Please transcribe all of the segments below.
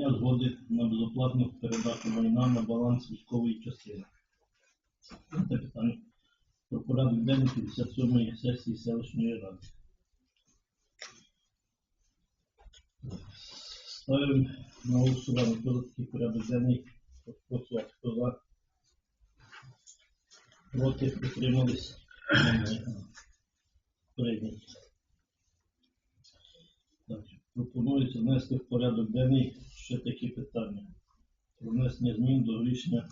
надання згоди на безоплатну передачу майна на баланс військової частини. Це питання про порядок денний 57-ї сесії селищної ради. Ставимо на голосування, хто порядок денний, прошу, хто за, проти, підтримались, прийняті. Пропонується внести в порядок денний ще такі питання. Про внесення змін до рішення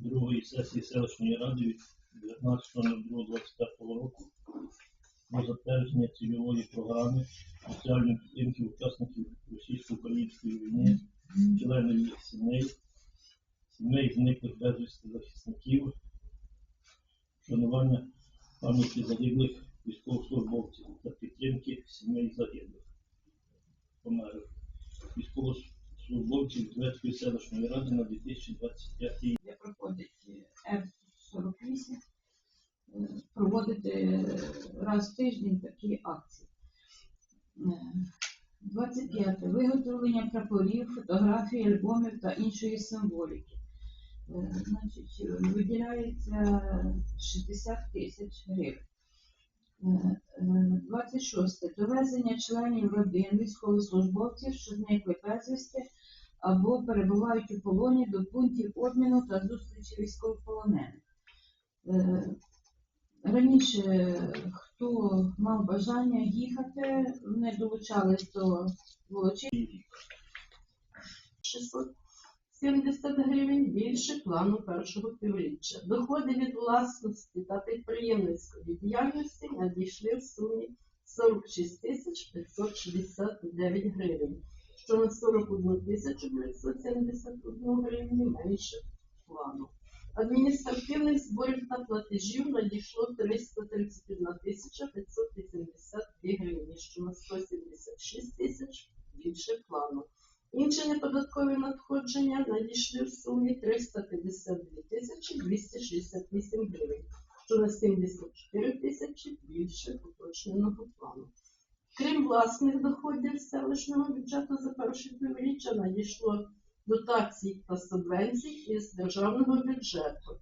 52-ї сесії селищної ради від 19.02.25 року про затвердження цільової програми соціальної підтримки учасників російсько-української війни, членів їх сімей, сімей зниклих безвісти захисників, вшанування пам'яті загиблих військовослужбовців та підтримки сімей загиблих. Померлих військовослужбовців Зветської селищної ради на 2025 рік. проходить F-48, е, проводити е, раз в тиждень такі акції. Е, 25. Виготовлення прапорів, фотографій, альбомів та іншої символіки. Е, Значить, е, виділяється 60 тисяч гривень. Е, е, 26. Довезення членів родин військовослужбовців, що зникли безвісти, або перебувають у полоні до пунктів обміну та зустрічі військовополонених. Е, Раніше, хто мав бажання їхати, не долучались до волочі. 670 гривень більше плану першого півріччя. Доходи від власності та підприємницької діяльності надійшли в сумі 46 569 гривень, що на 41 тисячу 971 гривню менше плану. Адміністративних зборів та платежів надійшло 331 тисяча 582 гривні, що на 176 тисяч більше плану. Інші неподаткові надходження надійшли в сумі 352 тисячі 268 гривень, що на 74 тисячі більше. Крім власних доходів селищного бюджету за перше півріччя надійшло дотацій та субвенцій із державного бюджету.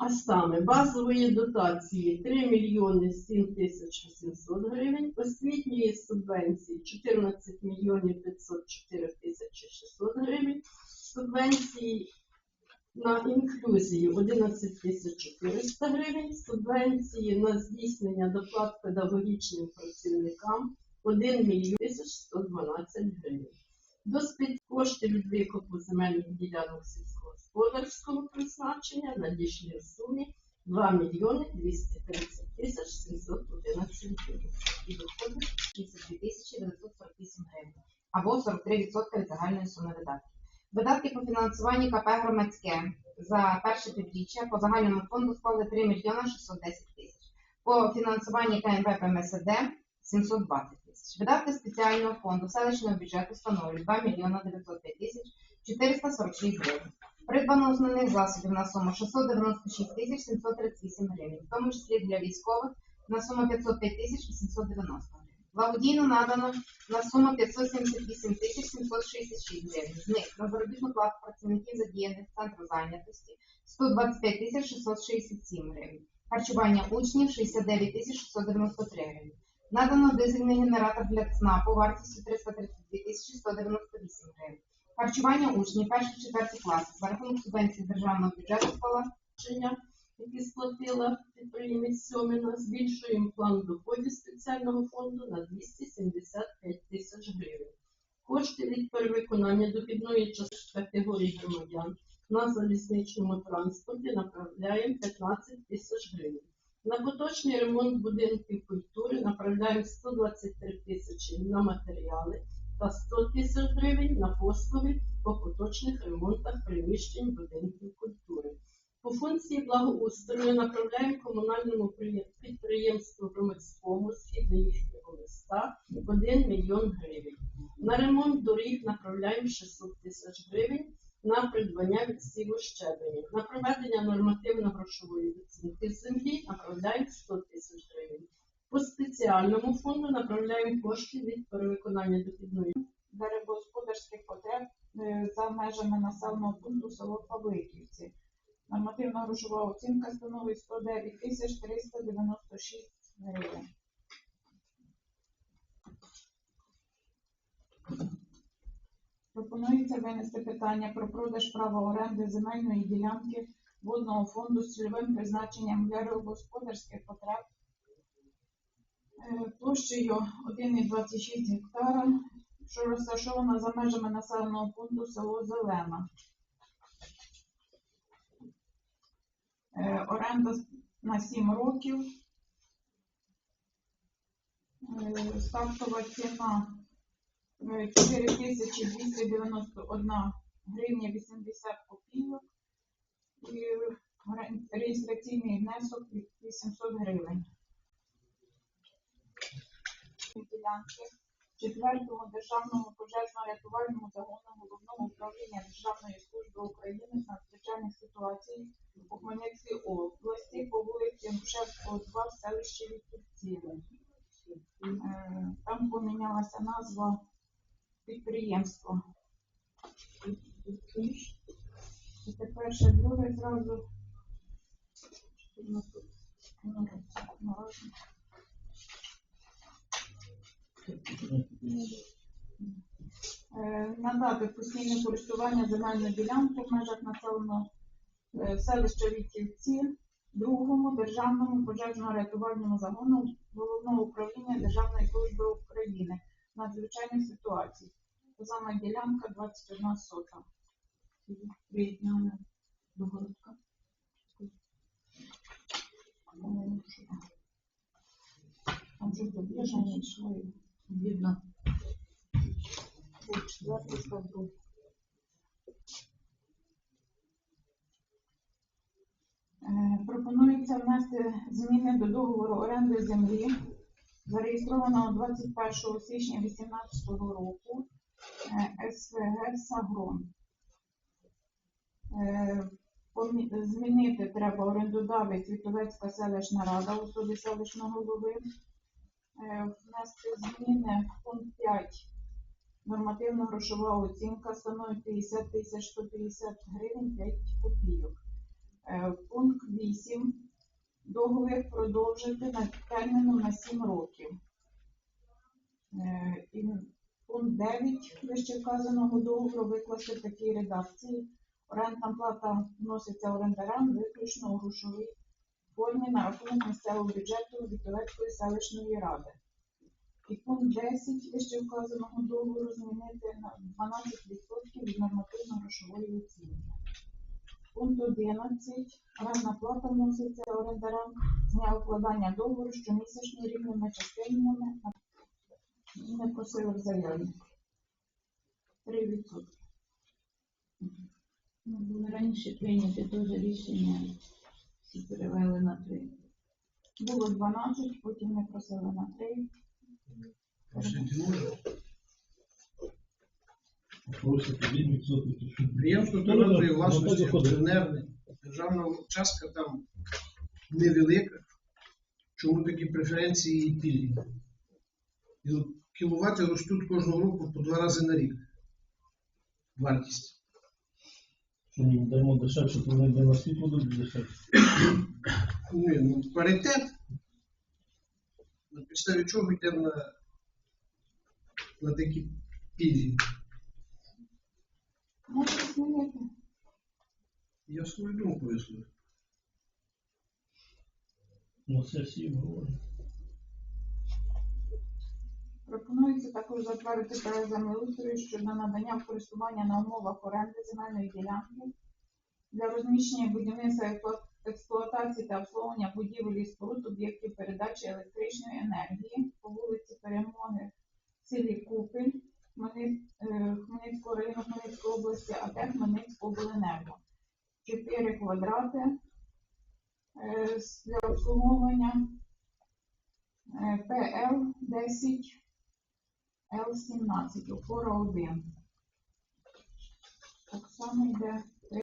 А саме базової дотації 3 мільйони 7 тисяч 800 гривень, освітньої субвенції 14 мільйонів 504 тисячі 600 гривень, субвенції на інклюзію 11 тисяч 400 гривень, субвенції на здійснення доплат педагогічним працівникам 1 мільйон 112 гривень. До спецкоштів від викупу земельних ділянок сільськогосподарського призначення надійшли в сумі 2 мільйони 230 тисяч 711 гривень. і доходи 32 тисячі 948 гривень, або 43% від загальної суми видатків. Видатки по фінансуванню КП «Громадське» за перше півріччя по загальному фонду склали 3 мільйона 610 тисяч. По фінансуванню КМП ПМСД 720 тисяч. Видатки спеціального фонду селищного бюджету становлять 2 мільйона 905 тисяч 446 гривень. Придбано основних засобів на суму 696 тисяч 738 гривень, в тому числі для військових на суму 505 тисяч 890 гривень. Благодійно надано на суму 578 тисяч 766 гривень. З них на заробітну плату працівників задіяних центру зайнятості 125 тисяч 667 гривень. Харчування учнів 69 тисяч 693 гривень. Надано дизельний генератор для ЦНАПу вартістю 332 тисячі 198 гривень. Харчування учнів перших четвертих класів за рахунок субвенції державного бюджету Рішення, які сплатила підприємець Сьоміна, збільшуємо план доходів спеціального фонду на 275 тисяч гривень. Кошти від перевиконання дохідної категорії громадян на залізничному транспорті направляємо 15 тисяч гривень. На поточний ремонт будинків культури направляємо 123 тисячі на матеріали та 100 тисяч гривень на послуги по поточних ремонтах приміщень будинків культури. По функції благоустрою направляємо комунальному приє- підприємству громадському згідно їхнього листа 1 мільйон гривень. На ремонт доріг направляємо 600 тисяч гривень на придбання відсіву щебенів. На проведення нормативно-грошової оцінки землі направляємо 100 тисяч гривень. По спеціальному фонду направляємо кошти від перевиконання дохідної за межами населеного пункту село Павликівці. Нормативна грошова оцінка становить 109 тисяч 396 гривень. Пропонується винести питання про продаж права оренди земельної ділянки водного фонду з цільовим призначенням для господарських потреб е, площею 1,26 гектара, що розташована за межами населеного пункту село Зелена. Оренда на 7 років. Е, Стартова ціна е, 4291 гривня 80 копійок і реєстраційний внесок 800 гривень. Четвертому державному пожежно-рятувальному загону головного управління Державної служби України з надзвичайних ситуацій у Хмельницькій області по вулиці Грушевського, 2 в селищі Віківці. Е, Там помінялася назва підприємства. І тепер ще друге зразу. Ну, тут, ну, ну, разом. Е, надати постійне користування земельної ділянки в межах населеного е, селища Вітівці другому державному пожежно-рятувальному загону головного управління Державної служби України надзвичайних ситуацій. Сама ділянка 21 сота. Приєднана до городка. Е, там? Щось об'єднання йшло. Четвертий. Е, Пропонується внести зміни до договору оренди землі, зареєстрованого 21 січня 2018 року е, СВГ Сагрон. Е, Змінити треба орендодавець Вітовецька селищна рада у особі селищного голови. Внести зміни в пункт 5 Нормативна грошова оцінка становить 50 тисяч 150 гривень 5 копійок. Е, Пункт 8. Договір продовжити на терміном на 7 років. Е, І пункт 9 вище вказаного договору викласти в такій редакції. Орендна плата вноситься орендарам виключно у грошовій формі на рахунок місцевого бюджету Вітовецької селищної ради. І пункт 10 вище вказаного договору змінити на 12% від нормативно-грошової оцінки. Пункт 11. Орендна плата вноситься орендарам з дня укладання договору щомісячно рівними частинами не просили в заяві. 3%. Ну, було раніше прийняти теж рішення, всі перевели на три. Було 12, потім не просили на 3. Просите від відсотків. що? Підприємство Ну, ну, власності, ну, акціонерне, державна частка там невелика. Чому такі преференції і пільги? І от кіловати ростуть кожного року по два рази на рік. Вартість. Що ми даємо дешевше, то вони для нас світло будуть дешевше. Ну, ну, паритет. Підставі чого йдемо на, на такі пільги? Змінити. Я свою думку висловлю. На сесії говоримо. Пропонується також затвердити проект землеустрою щодо надання в користування на умовах оренди земельної ділянки для розміщення будівництва експлуа- експлуатації та обслуговування будівель і споруд об'єктів передачі електричної енергії по вулиці Перемоги в селі Купель е, Хмельницького району Хмельницької області, а те Хмельницькобленерго. 4 квадрати е, для обслуговування Е, ПЛ 10 Л17, опора 1. Так само йде